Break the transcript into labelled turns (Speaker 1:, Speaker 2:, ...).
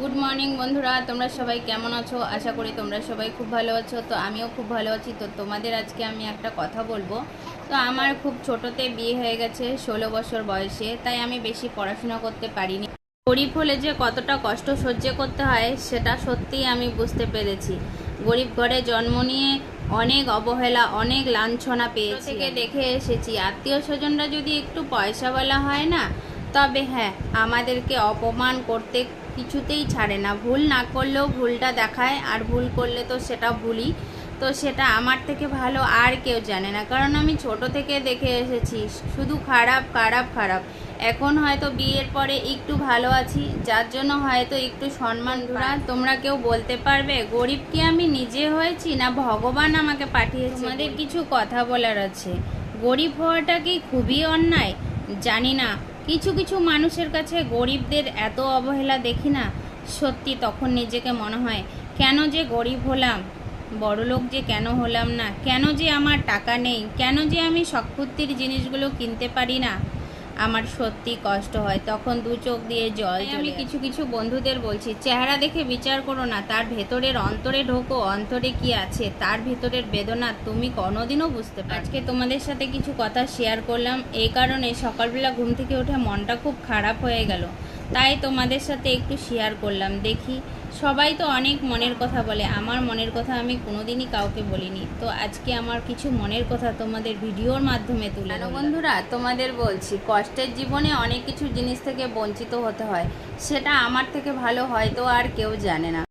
Speaker 1: Good morning বন্ধুরা। তোমরা সবাই কেমন আছো? আশা করি তোমরা সবাই খুব ভালো আছো। তো আমিও খুব ভালো আছি। তো তোমাদের আজকে আমি একটা কথা বলব। তো আমার খুব ছোটোতে বিয়ে হয়ে গেছে, ষোলো বছর বয়সে। তাই আমি বেশি পড়াশোনা করতে পারিনি। গরিব হলে যে কতটা কষ্ট সহ্য করতে হয়, সেটা সত্যিই আমি বুঝতে পেরেছি। গরিব ঘরে জন্ম নিয়ে অনেক অবহেলা, অনেক লাঞ্ছনা পেয়েছি। দেখে এসেছি। আত্মীয় স্বজনরা যদি একটু পয়সাওয়ালা হয় না তবে হ্যাঁ আমাদেরকে অপমান করতে কিছুতেই ছাড়ে না। ভুল না করলেও ভুলটা দেখায় আর ভুল করলে তো সেটা ভুলই। তো সেটা আমার থেকে ভালো আর কেউ জানে না। কারণ আমি ছোট থেকে দেখে এসেছি শুধু খারাপ খারাপ খারাপ। এখন হয়তো বিয়ের পরে একটু ভালো আছি যার জন্য হয়তো একটু সম্মান ধরা তোমরা কেউ বলতে পারবে গরিব কি আমি নিজে হয়েছি না ভগবান আমাকে পাঠিয়েছে? আমাদের কিছু কথা বলার আছে। গরিব হওয়াটা কি খুবই অন্যায়? জানি না। কিছু কিছু মানুষের কাছে গরিবদের এত অবহেলা দেখি না, সত্যি তখন নিজেকে মনে হয়, কেন যে গরিব হলাম, বড়লোক যে কেন হলাম না, কেন যে আমার টাকা নেই, কেন যে আমি সক্ষুত্তির জিনিসগুলো কিনতে পারি না। আমার সত্যি কষ্ট হয়। তখন দু চোখ দিয়ে জল আমি কিছু কিছু বন্ধুদের বলছি চেহারা দেখে বিচার করো না তার ভেতরের অন্তরে ঢোকো অন্তরে কি আছে তার ভেতরের বেদনা তুমি কোনোদিনও বুঝতে পারো আজকে তোমাদের সাথে কিছু কথা শেয়ার করলাম। এই কারণে সকালবেলা ঘুম থেকে উঠে মনটা খুব খারাপ হয়ে গেল। তাই তোমাদের সাথে একটু শেয়ার করলাম। দেখি সবাই তো অনেক মনের কথা বলে। আমার মনের কথা আমি কোনোদিনই কাউকে বলিনি। তো আজকে আমার কিছু মনের কথা তোমাদের ভিডিওর মাধ্যমে তুলে বন্ধুরা? তোমাদের বলছি কষ্টের জীবনে অনেক কিছু জিনিস থেকে বঞ্চিত হতে হয়। সেটা আমার থেকে ভালো হয়তো আর কেউ জানে না।